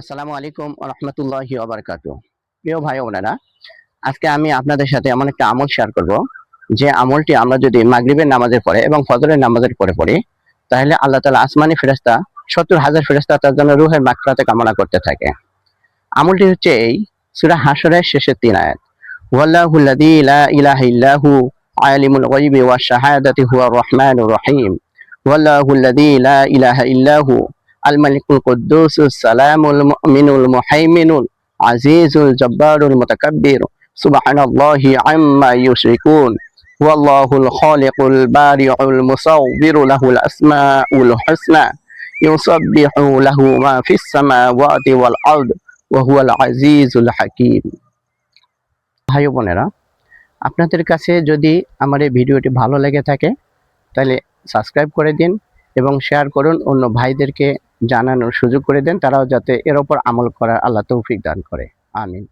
আসসালামু আলাইকুম রহমতুল্লাহি ওবরকাত প্রিয় ভাই বোনেরা, আজকে আমি আপনাদের সাথে এমন একটা আমল শেয়ার করব, যে আমলটি আমরা যদি মাগরিবের নামাজের পরে এবং ফজরের নামাজের পরে পড়ি, তাহলে আল্লাহ তালা আসমানি ফেরেস্তা সত্তর হাজার ফেরেস্তা তার জন্য রুহের মাকফরাতে কামনা করতে থাকে। আমলটি হচ্ছে এই সুরা হাসরের শেষের তিন আয়াত। ওয়াল্লাহু আল্লাযী লা ইলাহা ইল্লাহু আলিমুল গায়বি ওয়াশ শাহাদাতি হুয়া রহমানুর রহিম। ওয়াল্লাহু আল্লাযী লা ইলাহা ইল্লাহু আল মালিকুল কুদ্দুস সালামুল মুমিনুল মুহাইমিনুল আজিজুল জব্বারুল মুতাকাব্বির সুবহানাল্লাহি আম্মা ইউশরিকুন ওয়াল্লাহুল খালিকুল বারিউল মুসাউবিরু লাহুল আসমাউল হুসনা ইউসাব্বিহু লাহু মা ফিস সামাওয়াতি ওয়াল আরদ ওয়া হুয়াল আজিজুল হাকীম ভাই বোনেরা, আপনাদের কাছে যদি আমার এই ভিডিওটি ভালো লেগে থাকে, তাহলে সাবস্ক্রাইব করে দিন এবং শেয়ার করুন অন্য ভাইদেরকে জানানোর সুযোগ করে দেন, তারাও যাতে এর ওপর আমল করার আল্লাহ তৌফিক দান করে। আমিন।